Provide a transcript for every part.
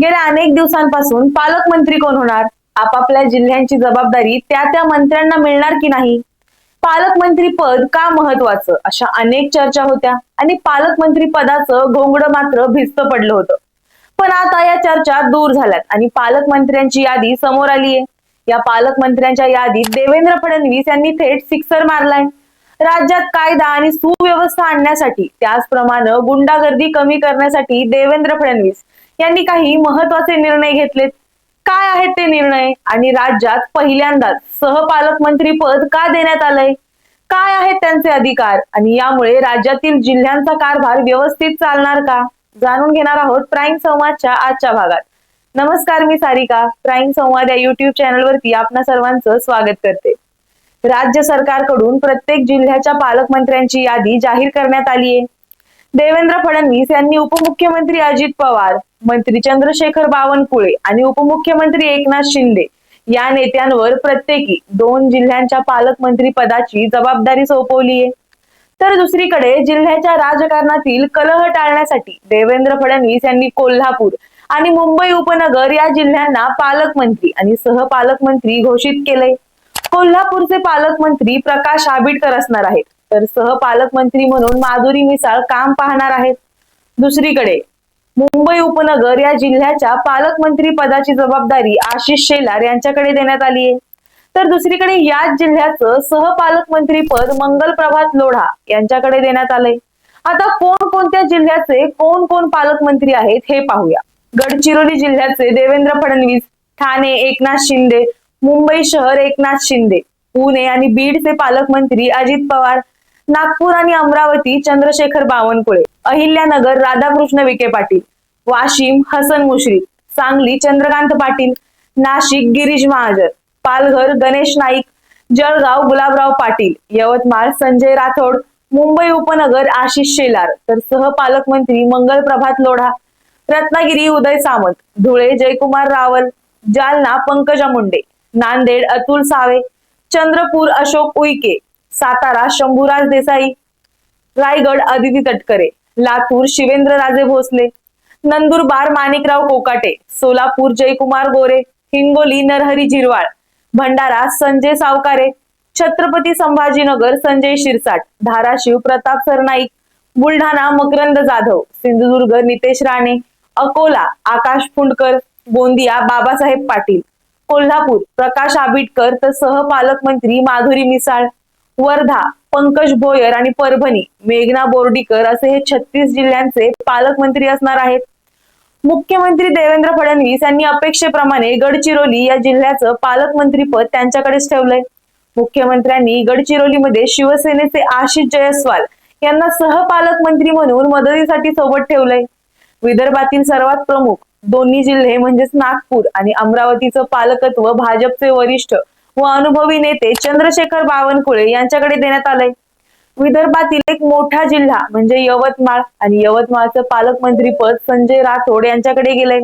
गेल्या अनेक दिवसांपासून पालकमंत्री कोण होणार? आपापल्या जिल्ह्यांची जबाबदारी त्या त्या मंत्र्यांना मिळणार की नाही? पालकमंत्री पद का महत्वाचं? अशा अनेक चर्चा होत्या आणि पालकमंत्री पदाचं घोंगड मात्र भिस्त पडलं होतं. पण आता या चर्चा दूर झाल्यात आणि पालकमंत्र्यांची यादी समोर आली आहे या पालकमंत्र्यांच्या यादीत देवेंद्र फडणवीस यांनी थेट सिक्सर मारलाय. राज्यात कायदा आणि सुव्यवस्था आणण्यासाठी त्याचप्रमाणे गुंडागर्दी कमी करण्यासाठी देवेंद्र फडणवीस यांनी काही महत्त्वाचे निर्णय घेतलेत. काय आहेत ते निर्णय? आणि राज्यात पहिल्यांदाच सहपालकमंत्री पद का देण्यात आलंय? काय आहेत त्यांचे अधिकार? आणि यामुळे राज्यातील जिल्ह्यांचा कारभार व्यवस्थित चालणार का? जाणून घेणार आहोत प्राईम संवादच्या आजच्या भागात. नमस्कार मी सारिका. प्राईम संवाद या युट्यूब चॅनलवरती आपणा सर्वांचं स्वागत करते. राज्य सरकारकडून प्रत्येक जिल्ह्याच्या पालकमंत्र्यांची यादी जाहीर करण्यात आली आहे देवेंद्र फडणवीस यांनी उपमुख्यमंत्री अजित पवार मंत्री चंद्रशेखर बावनकुळे आणि उपमुख्यमंत्री एकनाथ शिंदे या नेत्यांवर प्रत्येकी दोन जिल्ह्यांच्या पालकमंत्री पदाची जबाबदारी सोपवली आहे. तर दुसरीकडे जिल्ह्याच्या राजकारणातील कलह टाळण्यासाठी देवेंद्र फडणवीस यांनी कोल्हापूर आणि मुंबई उपनगर या जिल्ह्यांना पालकमंत्री आणि सहपालकमंत्री घोषित केले कोल्हापूरचे पालकमंत्री प्रकाश आबिटकर असणार आहेत. तर सहपालकमंत्री म्हणून माधुरी मिसाळ काम पाहणार आहेत. दुसरीकडे मुंबई उपनगर या जिल्ह्याच्या पालकमंत्री पदाची जबाबदारी आशिष शेलार यांच्याकडे देण्यात आली आहे. तर दुसरीकडे याच जिल्ह्याचं सहपालकमंत्री पद मंगल प्रभात लोढा यांच्याकडे देण्यात आलंय. आता कोण कोणत्या जिल्ह्याचे कोण कोण पालकमंत्री आहेत हे पाहूया. गडचिरोली जिल्ह्याचे देवेंद्र फडणवीस ठाणे एकनाथ शिंदे मुंबई शहर एकनाथ शिंदे पुणे आणि बीडचे पालकमंत्री अजित पवार नागपूर आणि अमरावती चंद्रशेखर बावनकुळे अहिल्यानगर राधाकृष्ण विखे पाटील वाशिम हसन मुश्रीफ सांगली चंद्रकांत पाटील नाशिक गिरीश महाजन पालघर गणेश नाईक जळगाव गुलाबराव पाटील यवतमाळ संजय राठोड मुंबई उपनगर आशिष शेलार तर सहपालकमंत्री मंगल प्रभात लोढा रत्नागिरी उदय सामंत धुळे जयकुमार रावल जालना पंकजा मुंडे नांदेड अतुल सावे चंद्रपूर अशोक उईके सातारा शंभूराज देसाई रायगड अदिती तटकरे लातूर शिवेंद्रराजे भोसले नंदुरबार माणिकराव कोकाटे सोलापूर जयकुमार गोरे हिंगोली नरहरी झिरवाळ भंडारा संजय सावकारे छत्रपती संभाजीनगर संजय शिरसाट धाराशिव प्रताप सरनाईक बुलढाणा मकरंद जाधव सिंधुदुर्ग नितेश राणे अकोला आकाश फुंडकर गोंदिया बाबासाहेब पाटील कोल्हापूर प्रकाश आबिटकर तर सहपालकमंत्री माधुरी मिसाळ वर्धा पंकज भोयर आणि परभणी मेघना बोर्डीकर असे हे छत्तीस जिल्ह्यांचे पालकमंत्री असणार आहेत. मुख्यमंत्री देवेंद्र फडणवीस यांनी अपेक्षेप्रमाणे गडचिरोली या जिल्ह्याचं पालकमंत्रीपद त्यांच्याकडेच ठेवलंय. मुख्यमंत्र्यांनी गडचिरोलीमध्ये शिवसेनेचे आशिष जयस्वाल यांना सहपालकमंत्री म्हणून मदतीसाठी सोबत ठेवलंय. विदर्भातील सर्वात प्रमुख दोन्ही जिल्हे म्हणजेच नागपूर आणि अमरावतीचं पालकत्व भाजपचे वरिष्ठ व अनुभवी नेते चंद्रशेखर बावनकुळे यांच्याकडे देण्यात आलंय. विदर्भातील एक मोठा जिल्हा म्हणजे यवतमाळ आणि यवतमाळचं पालकमंत्री पद संजय राठोड यांच्याकडे गेलंय.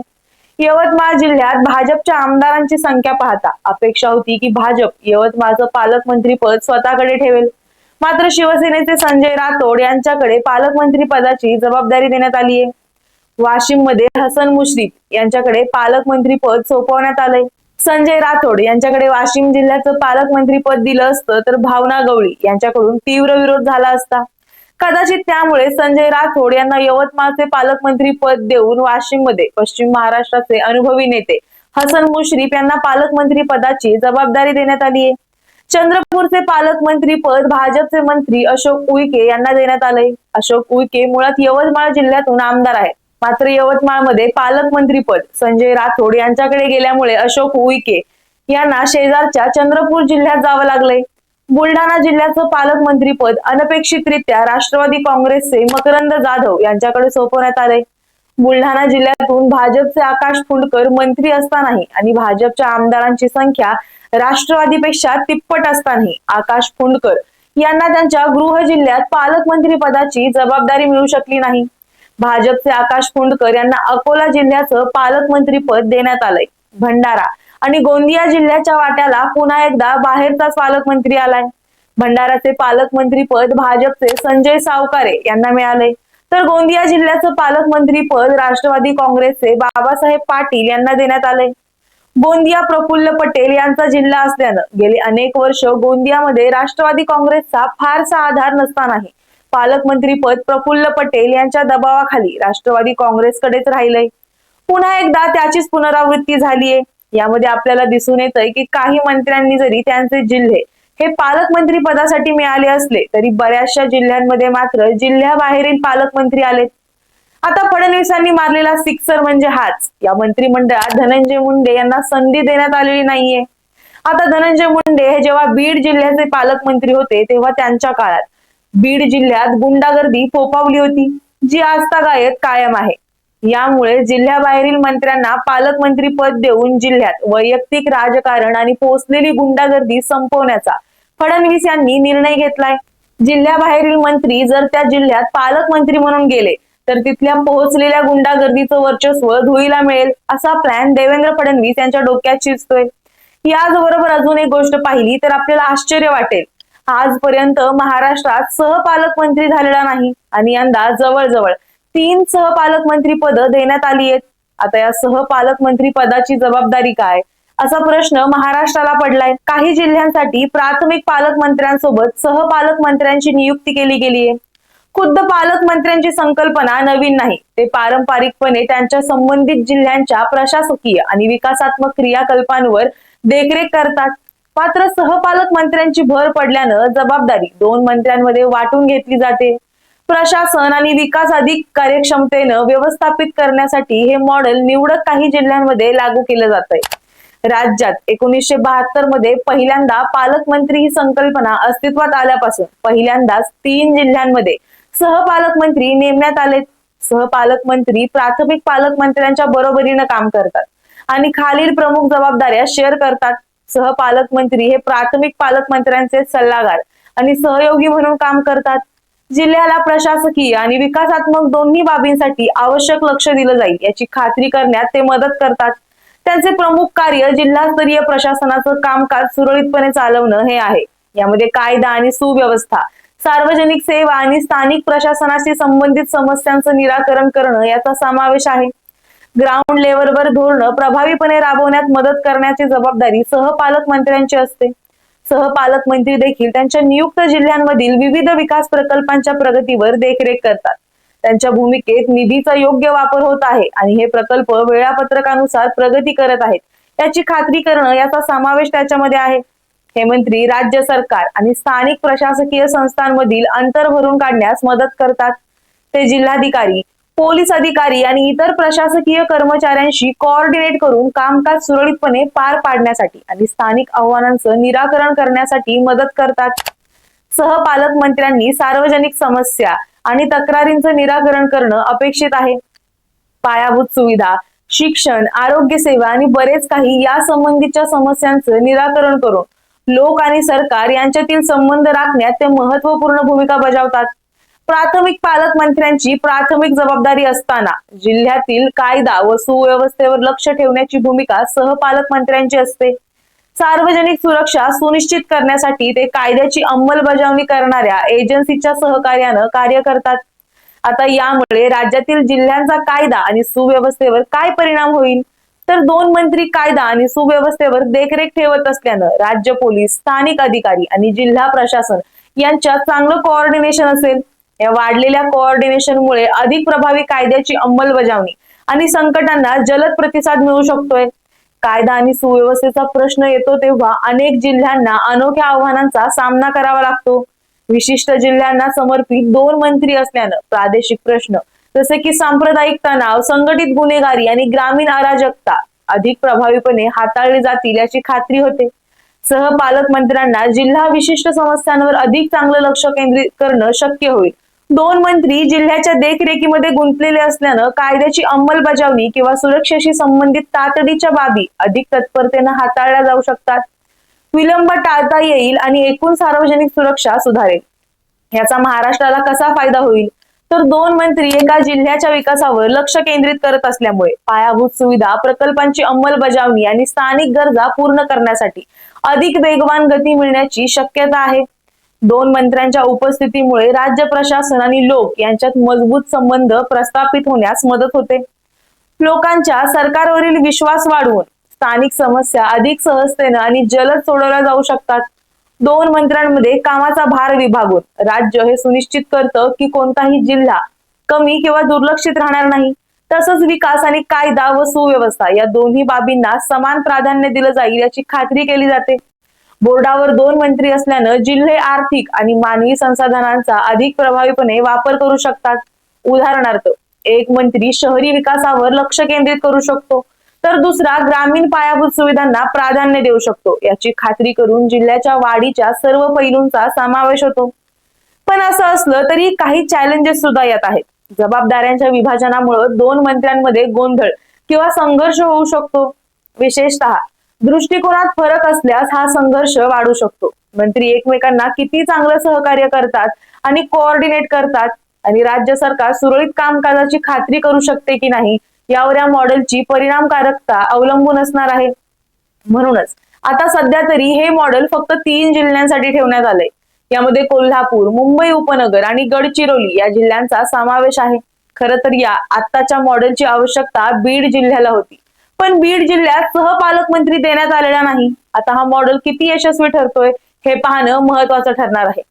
यवतमाळ जिल्ह्यात भाजपच्या आमदारांची संख्या पाहता अपेक्षा होती की भाजप यवतमाळचं पालकमंत्री पद स्वतःकडे ठेवेल. मात्र शिवसेनेचे संजय राठोड यांच्याकडे पालकमंत्री पदाची जबाबदारी देण्यात आली आहे वाशिममध्ये हसन मुश्रीफ यांच्याकडे पालकमंत्री पद सोपवण्यात आलंय. संजय राठोड यांच्याकडे वाशिम जिल्ह्याचं पालकमंत्री पद दिलं असतं तर भावना गवळी यांच्याकडून तीव्र विरोध झाला असता. कदाचित त्यामुळे संजय राठोड यांना यवतमाळचे पालकमंत्री पद देऊन वाशिममध्ये पश्चिम महाराष्ट्राचे अनुभवी नेते हसन मुश्रीफ यांना पालकमंत्री पदाची जबाबदारी देण्यात आली आहे. चंद्रपूरचे पालकमंत्री पद भाजपचे मंत्री अशोक उईके यांना देण्यात आलंय. अशोक उईके मुळात यवतमाळ जिल्ह्यातून आमदार आहेत. मात्र यवतमाळमध्ये पालकमंत्रीपद संजय राठोड यांच्याकडे गेल्यामुळे अशोक उईके यांना शेजारच्या चंद्रपूर जिल्ह्यात जावं लागलंय. बुलढाणा जिल्ह्याचं पालकमंत्रीपद अनपेक्षितरित्या राष्ट्रवादी काँग्रेसचे मकरंद जाधव यांच्याकडे सोपवण्यात आले बुलढाणा जिल्ह्यातून भाजपचे आकाश फुंडकर मंत्री असतानाही आणि भाजपच्या आमदारांची संख्या राष्ट्रवादीपेक्षा तिप्पट असतानाही आकाश फुंडकर यांना त्यांच्या गृह जिल्ह्यात पालकमंत्री पदाची जबाबदारी मिळू शकली नाही. भाजपचे आकाश फुंडकर यांना अकोला जिल्ह्याचं पालकमंत्री पद देण्यात आलंय. भंडारा आणि गोंदिया जिल्ह्याच्या वाट्याला पुन्हा एकदा बाहेरचाच पालकमंत्री आलाय. भंडाराचे पालकमंत्री पद भाजपचे संजय सावकारे यांना मिळाले तर गोंदिया जिल्ह्याचं पालकमंत्री पद राष्ट्रवादी काँग्रेसचे बाबासाहेब पाटील यांना देण्यात आलंय. गोंदिया प्रफुल्ल पटेल यांचा जिल्हा असल्यानं गेली अनेक वर्ष गोंदियामध्ये राष्ट्रवादी काँग्रेसचा फारसा आधार नसतानाही पालकमंत्री पद प्रफुल्ल पटेल यांच्या दबावाखाली राष्ट्रवादी काँग्रेसकडेच राहिलंय. पुन्हा एकदा त्याचीच पुनरावृत्ती झालीय. यामध्ये आपल्याला दिसून येतंय की काही मंत्र्यांनी जरी त्यांचे जिल्हे हे पालकमंत्री पदासाठी मिळाले असले तरी बऱ्याचशा जिल्ह्यांमध्ये मात्र जिल्ह्याबाहेरील पालकमंत्री आलेत. आता फडणवीसांनी मारलेला सिक्सर म्हणजे हाच. या मंत्रिमंडळात धनंजय मुंडे यांना संधी देण्यात आलेली नाहीये. आता धनंजय मुंडे हे जेव्हा बीड जिल्ह्याचे पालकमंत्री होते तेव्हा त्यांच्या काळात बीड जिल्ह्यात गुंडागर्दी फोपावली होती जी आजतागायत कायम आहे. यामुळे जिल्ह्याबाहेरील मंत्र्यांना पालकमंत्री पद देऊन जिल्ह्यात वैयक्तिक राजकारण आणि पोचलेली गुंडागर्दी संपवण्याचा फडणवीस यांनी निर्णय घेतलाय. जिल्ह्याबाहेरील मंत्री जर त्या जिल्ह्यात पालकमंत्री म्हणून गेले तर तिथल्या पोहोचलेल्या गुंडागर्दीचं वर्चस्व धुळीला मिळेल असा प्लॅन देवेंद्र फडणवीस यांच्या डोक्यात शिजतोय याचबरोबर अजून एक गोष्ट पाहिली तर आपल्याला आश्चर्य वाटेल. आजपर्यंत महाराष्ट्रात सहपालकमंत्री झालेला नाही आणि यंदा जवळजवळ तीन सहपालकमंत्री पद देण्यात आली आहेत. आता या सहपालकमंत्री पदाची जबाबदारी काय? असा प्रश्न महाराष्ट्राला पडलाय. काही जिल्ह्यांसाठी प्राथमिक पालकमंत्र्यांसोबत सहपालकमंत्र्यांची नियुक्ती केली गेली आहे खुद्द पालकमंत्र्यांची संकल्पना नवीन नाही. ते पारंपरिकपणे त्यांच्या संबंधित जिल्ह्यांच्या प्रशासकीय आणि विकासात्मक क्रियाकल्पांवर देखरेख करतात. मात्र सहपालक मंत्र्यांची भर पडल्यानं जबाबदारी दोन मंत्र्यांमध्ये वाटून घेतली जाते. प्रशासन आणि विकास अधिक कार्यक्षमतेनं व्यवस्थापित करण्यासाठी हे मॉडेल निवडक काही जिल्ह्यांमध्ये लागू केलं जात आहे राज्यात एकोणीसशे बहात्तरमध्ये पहिल्यांदा पालकमंत्री ही संकल्पना अस्तित्वात आल्यापासून पहिल्यांदाच तीन जिल्ह्यांमध्ये सहपालकमंत्री नेमण्यात आले सहपालकमंत्री प्राथमिक पालकमंत्र्यांच्या बरोबरीनं काम करतात आणि खालील प्रमुख जबाबदाऱ्या शेअर करतात. सहपालकमंत्री हे प्राथमिक पालकमंत्र्यांचे सल्लागार आणि सहयोगी म्हणून काम करतात. जिल्ह्याला प्रशासकीय आणि विकासात्मक दोन्ही बाबींसाठी आवश्यक लक्ष दिलं जाईल याची खात्री करण्यात ते मदत करतात. त्यांचे प्रमुख कार्य जिल्हास्तरीय प्रशासनाचं कामकाज सुरळीतपणे चालवणं हे आहे. यामध्ये कायदा आणि सुव्यवस्था सार्वजनिक सेवा आणि स्थानिक प्रशासनाशी संबंधित समस्यांचं निराकरण करणं याचा समावेश आहे. ग्राउंड लेवलवर धोरणं प्रभावीपणे राबवण्यात मदत करण्याची जबाबदारी सहपालकमंत्र्यांची असते. सहपालकमंत्री देखील त्यांच्या नियुक्त जिल्ह्यांमधील विविध विकास प्रकल्पांच्या प्रगतीवर देखरेख करतात. त्यांच्या भूमिकेत निधीचा योग्य वापर होत आहे आणि हे प्रकल्प वेळापत्रकानुसार प्रगती करत आहेत. याची खात्री करणं याचा समावेश त्याच्यामध्ये आहे. हे मंत्री राज्य सरकार आणि स्थानिक प्रशासकीय संस्थांमधील अंतर भरून काढण्यास मदत करतात. ते जिल्हाधिकारी पोलीस अधिकारी आणि इतर प्रशासकीय कर्मचाऱ्यांशी कोऑर्डिनेट करून कामकाज सुरळीतपणे पार पाडण्यासाठी आणि स्थानिक आव्हानांचं निराकरण करण्यासाठी मदत करतात. सहपालक मंत्र्यांनी सार्वजनिक समस्या आणि तक्रारींचं निराकरण करणं अपेक्षित आहे. पायाभूत सुविधा शिक्षण आरोग्य सेवा आणि बरेच काही या संबंधीच्या समस्यांचं निराकरण करून लोक आणि सरकार यांच्यातील संबंध राखण्यात ते महत्त्वपूर्ण भूमिका बजावतात. प्राथमिक पालकमंत्र्यांची प्राथमिक जबाबदारी असताना जिल्ह्यातील कायदा व सुव्यवस्थेवर लक्ष ठेवण्याची भूमिका सहपालकमंत्र्यांची असते. सार्वजनिक सुरक्षा सुनिश्चित करण्यासाठी ते कायद्याची अंमलबजावणी करणाऱ्या एजन्सीच्या सहकार्यानं कार्य करतात. आता यामुळे राज्यातील जिल्ह्यांचा कायदा आणि सुव्यवस्थेवर काय परिणाम होईल? तर दोन मंत्री कायदा आणि सुव्यवस्थेवर देखरेख ठेवत असल्यानं राज्य पोलीस स्थानिक अधिकारी आणि जिल्हा प्रशासन यांच्यात चांगलं कोऑर्डिनेशन असेल. या वाढलेल्या कोऑर्डिनेशनमुळे अधिक प्रभावी कायद्याची अंमलबजावणी आणि संकटांना जलद प्रतिसाद मिळू शकतोय. कायदा आणि सुव्यवस्थेचा प्रश्न येतो तेव्हा अनेक जिल्ह्यांना अनोख्या आव्हानांचा सामना करावा लागतो. विशिष्ट जिल्ह्यांना समर्पित दोन मंत्री असल्यानं प्रादेशिक प्रश्न जसे की सांप्रदायिक तणाव संघटित गुन्हेगारी आणि ग्रामीण अराजकता अधिक प्रभावीपणे हाताळले जातील याची खात्री होते. सहपालकमंत्र्यांना जिल्हा विशिष्ट समस्यांवर अधिक चांगलं लक्ष केंद्रित करणं शक्य होईल. दोन मंत्री जिल्ह्याच्या देखरेखीमध्ये गुंतलेले असल्यानं कायद्याची अंमलबजावणी किंवा सुरक्षेशी संबंधित तातडीच्या बाबी अधिक तत्परतेनं हाताळल्या जाऊ शकतात. विलंब टाळता येईल आणि एकूण सार्वजनिक सुरक्षा सुधारेल. याचा महाराष्ट्राला कसा फायदा होईल? तर दोन मंत्री एका जिल्ह्याच्या विकासावर लक्ष केंद्रित करत असल्यामुळे पायाभूत सुविधा प्रकल्पांची अंमलबजावणी आणि स्थानिक गरजा पूर्ण करण्यासाठी अधिक वेगवान गती मिळण्याची शक्यता आहे. दोन मंत्र्यांच्या उपस्थितीमुळे राज्य प्रशासन आणि लोक यांच्यात मजबूत संबंध प्रस्थापित होण्यास मदत होते. लोकांच्या सरकारवरील विश्वास वाढवून स्थानिक समस्या अधिक सहजतेनं आणि जलद सोडवल्या जाऊ शकतात. दोन मंत्र्यांमध्ये कामाचा भार विभागून राज्य हे सुनिश्चित करतं की कोणताही जिल्हा कमी किंवा दुर्लक्षित राहणार नाही. तसंच विकास आणि कायदा व सुव्यवस्था या दोन्ही बाबींना समान प्राधान्य दिलं जाईल याची खात्री केली जाते. बोर्डावर दोन मंत्री असल्यानं जिल्हे आर्थिक आणि मानवी संसाधनांचा अधिक प्रभावीपणे वापर करू शकतात. उदाहरणार्थ एक मंत्री शहरी विकासावर लक्ष केंद्रित करू शकतो तर दुसरा ग्रामीण पायाभूत सुविधांना प्राधान्य देऊ शकतो. याची खात्री करून जिल्ह्याच्या वाढीच्या सर्व पैलूंचा समावेश होतो. पण असं असलं तरी काही चॅलेंजेस सुद्धा यात आहेत. जबाबदाऱ्यांच्या विभाजनामुळे दोन मंत्र्यांमध्ये गोंधळ किंवा संघर्ष होऊ शकतो. विशेषतः दृष्टिकोनात फरक असल्यास हा संघर्ष वाढू शकतो. मंत्री एकमेकांना किती चांगलं सहकार्य करतात आणि कोऑर्डिनेट करतात आणि राज्य सरकार सुरळीत कामकाजाची खात्री करू शकते की नाही यावर या मॉडेलची परिणामकारकता अवलंबून असणार आहे. म्हणूनच आता सध्या तरी हे मॉडेल फक्त तीन जिल्ह्यांसाठी ठेवण्यात आलंय. यामध्ये कोल्हापूर मुंबई उपनगर आणि गडचिरोली या जिल्ह्यांचा समावेश आहे. खरं तर या आत्ताच्या मॉडेलची आवश्यकता बीड जिल्ह्याला होती. पण बीड जिल्ह्यात सहपालकमंत्री देण्यात आलेला नाही. आता हा मॉडेल किती यशस्वी ठरतोय हे पाहणं महत्वाचं ठरणार आहे.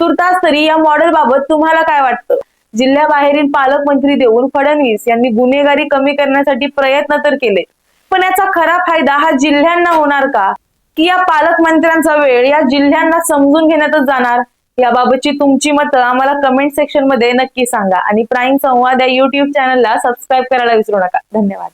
तुर्तास तरी या मॉडेल बाबत तुम्हाला काय वाटतं? जिल्ह्याबाहेरील पालकमंत्री देऊन फडणवीस यांनी गुन्हेगारी कमी करण्यासाठी प्रयत्न तर केले पण याचा खरा फायदा हा जिल्ह्यांना होणार का? की या पालकमंत्र्यांचा वेळ या जिल्ह्यांना समजून घेण्यातच जाणार? याबाबतची तुमची मतं आम्हाला कमेंट सेक्शनमध्ये नक्की सांगा आणि प्राईम संवाद या युट्यूब चॅनलला सबस्क्राईब करायला विसरू नका. धन्यवाद.